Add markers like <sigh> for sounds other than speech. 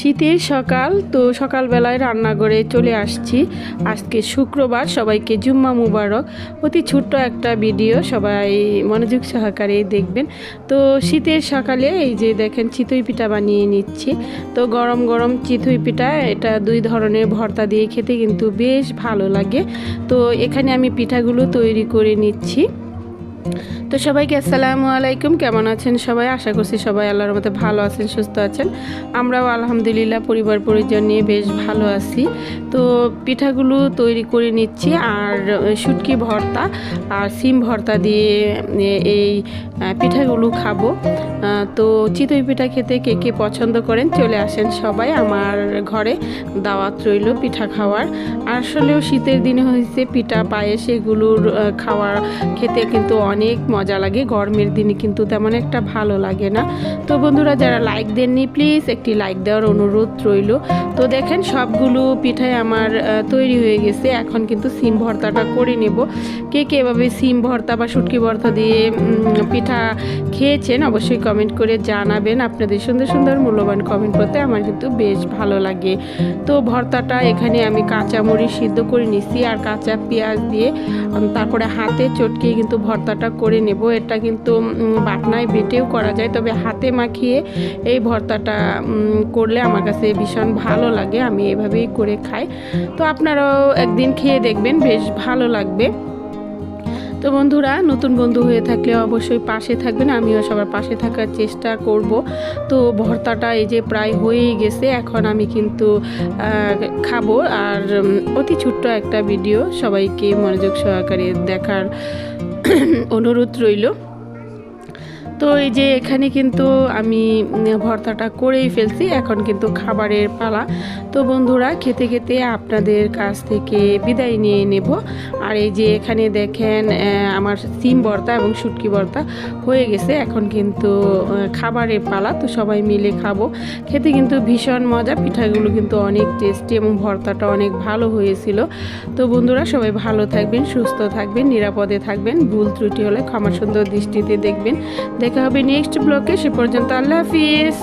শীতের সকাল, তো সকালবেলায় রান্নাঘরে চলে আসছি। আজকে শুক্রবার, সবাইকে জুম্মা মুবারক। অতি ছোট্ট একটা ভিডিও, সবাই মনোযোগ সহকারে দেখবেন। তো শীতের সকালে এই যে দেখেন চিতই পিঠা বানিয়ে নিচ্ছি। তো গরম গরম চিতই পিঠা, এটা দুই ধরনের ভর্তা দিয়ে খেতে কিন্তু বেশ ভালো লাগে। তো এখানে আমি পিঠাগুলো তৈরি করে নিচ্ছি। তো সবাইকে আসসালামু আলাইকুম। কেমন আছেন সবাই? আশা করছি সবাই আল্লাহর মধ্যে ভালো আছেন, সুস্থ আছেন। আমরাও আলহামদুলিল্লাহ পরিবার পরিজন নিয়ে বেশ ভালো আছি। তো পিঠাগুলো তৈরি করে নিচ্ছি আর শুটকি ভর্তা আর সিম ভর্তা দিয়ে এই পিঠাগুলো খাব। তো চিতই পিঠা খেতে কে কে পছন্দ করেন চলে আসেন সবাই আমার ঘরে। দাওয়াত রইল পিঠা খাওয়ার। আসলেও শীতের দিনে হয়েছে পিঠা, পায়েস, এগুলোর খাওয়ার খেতে কিন্তু অনেক মজা লাগে, গরমের দিনে কিন্তু তেমন একটা ভালো লাগে না। তো বন্ধুরা, যারা লাইক দেননি প্লিজ একটি লাইক দেওয়ার অনুরোধ রইল। তো দেখেন, সবগুলো পিঠাই আমার তৈরি হয়ে গেছে। এখন কিন্তু সিম ভর্তাটা করে নেব। কে কে এভাবে সিম ভর্তা বা শুটকি ভর্তা দিয়ে পিঠা খেয়েছেন, অবশ্যই কমেন্ট করে জানাবেন। আপনাদের সুন্দর সুন্দর মূল্যবান কমেন্ট করতে আমার কিন্তু বেশ ভালো লাগে। তো ভর্তাটা এখানে আমি কাঁচামরিচ সিদ্ধ করে নিছি, আর কাঁচা পেঁয়াজ দিয়ে তারপরে হাতে চটকে কিন্তু ভর্তাটা করে নেব। এটা কিন্তু বাটনায় বেটেও করা যায়। তবে হাতে মাখিয়ে এই ভর্তাটা করলে আমার কাছে ভীষণ ভালো লাগে। আমি এভাবেই করে খাই। তো আপনারাও একদিন খেয়ে দেখবেন, বেশ ভালো লাগবে। তো বন্ধুরা, নতুন বন্ধু হয়ে থাকলে অবশ্যই পাশে থাকবেন। আমিও সবার পাশে থাকার চেষ্টা করব। তো ভর্তাটা এই যে প্রায় হয়েই গেছে, এখন আমি কিন্তু খাব। আর অতি ছোট্ট একটা ভিডিও সবাইকে মনোযোগ সহকারে দেখার <coughs> অনুরোধ রইল। তো এই যে এখানে কিন্তু আমি ভর্তাটা করেই ফেলছি। এখন কিন্তু খাবারের পালা। তো বন্ধুরা, খেতে খেতে আপনাদের কাছ থেকে বিদায় নিয়ে নেব। আর এই যে এখানে দেখেন আমার সিম ভর্তা এবং শুটকি ভর্তা হয়ে গেছে। এখন কিন্তু খাবারের পালা, তো সবাই মিলে খাব। খেতে কিন্তু ভীষণ মজা, পিঠাগুলো কিন্তু অনেক টেস্টি এবং ভর্তাটা অনেক ভালো হয়েছিল। তো বন্ধুরা, সবাই ভালো থাকবেন, সুস্থ থাকবেন, নিরাপদে থাকবেন। ভুল ত্রুটি হলে ক্ষমা সুন্দর দৃষ্টিতে দেখবেন। দেখা হবে নেক্সট ব্লকে সে পর্যন্ত আল্লাহ হাফিজ।